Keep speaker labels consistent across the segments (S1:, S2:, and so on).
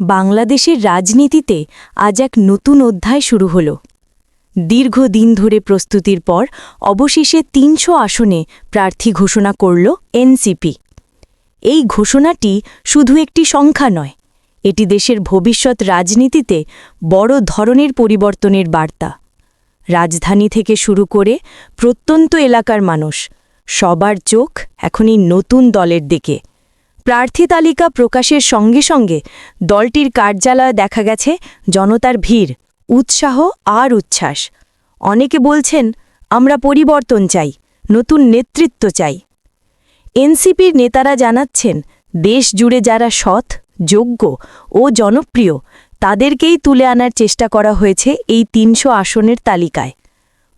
S1: বাংলাদেশের রাজনীতিতে আজ এক নতুন অধ্যায় শুরু হল। দীর্ঘদিন ধরে প্রস্তুতির পর অবশেষে তিনশো আসনে প্রার্থী ঘোষণা করল এনসিপি। এই ঘোষণাটি শুধু একটি সংখ্যা নয়, এটি দেশের ভবিষ্যৎ রাজনীতিতে বড় ধরনের পরিবর্তনের বার্তা। রাজধানী থেকে শুরু করে প্রত্যন্ত এলাকার মানুষ সবার চোখ এখন এই নতুন দলের দিকে। প্রার্থী তালিকা প্রকাশের সঙ্গে সঙ্গে দলটির কার্যালয়ে দেখা গেছে জনতার ভিড়, উৎসাহ আর উচ্ছ্বাস। অনেকে বলছেন, আমরা পরিবর্তন চাই, নতুন নেতৃত্ব চাই। এনসিপির নেতারা জানাচ্ছেন দেশ জুড়ে যারা সৎ, যোগ্য ও জনপ্রিয়, তাদেরকেই তুলে আনার চেষ্টা করা হয়েছে এই তিনশো আসনের তালিকায়।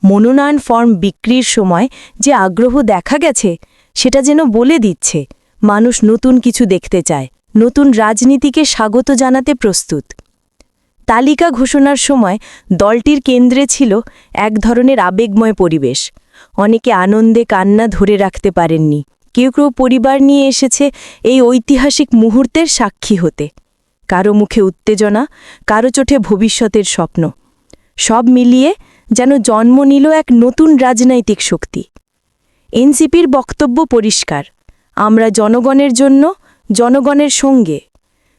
S1: মনোনয়ন ফর্ম বিক্রির সময় যে আগ্রহ দেখা গেছে, সেটা যেন বলে দিচ্ছে। মানুষ নতুন কিছু দেখতে চায়, নতুন রাজনীতিকে স্বাগত জানাতে প্রস্তুত। তালিকা ঘোষণার সময় দলটির কেন্দ্রে ছিল এক ধরনের আবেগময় পরিবেশ। অনেকে আনন্দে কান্না ধরে রাখতে পারেননি। কেউ কেউ পরিবার নিয়ে এসেছে এই ঐতিহাসিক মুহূর্তের সাক্ষী হতে। কারও মুখে উত্তেজনা, কারও চোখে ভবিষ্যতের স্বপ্ন। সব মিলিয়ে যেন জন্ম নিল এক নতুন রাজনৈতিক শক্তি। এনসিপির বক্তব্য পরিষ্কার। আমরা জনগণের জন্য, জনগণের সঙ্গে।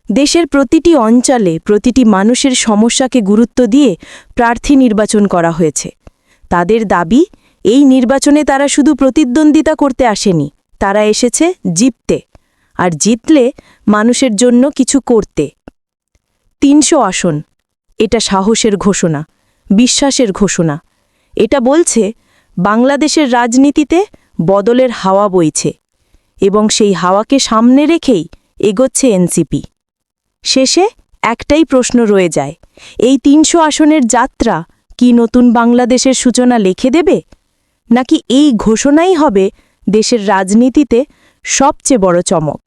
S1: দেশের প্রতিটি অঞ্চলে প্রতিটি মানুষের সমস্যাকে গুরুত্ব দিয়ে প্রার্থী নির্বাচন করা হয়েছে। তাদের দাবি, এই নির্বাচনে তারা শুধু প্রতিদ্বন্দ্বিতা করতে আসেনি, তারা এসেছে জিততে। আর জিতলে মানুষের জন্য কিছু করতে। তিনশো আসন, এটা সাহসের ঘোষণা, বিশ্বাসের ঘোষণা। এটা বলছে, বাংলাদেশের রাজনীতিতে বদলের হাওয়া বইছে। এবং সেই হাওয়াকে সামনে রেখেই এগোচ্ছে এনসিপি। শেষে একটাই প্রশ্ন রয়ে যায়, এই তিনশো আসনের যাত্রা কি নতুন বাংলাদেশের সূচনা লিখে দেবে? নাকি এই ঘোষণাই হবে দেশের রাজনীতিতে সবচেয়ে বড় চমক?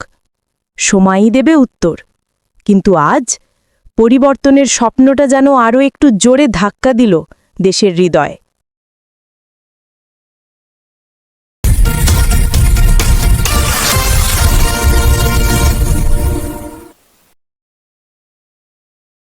S1: সময়ই দেবে উত্তর। কিন্তু আজ পরিবর্তনের স্বপ্নটা যেন আরও একটু জোরে ধাক্কা দিল দেশের হৃদয়।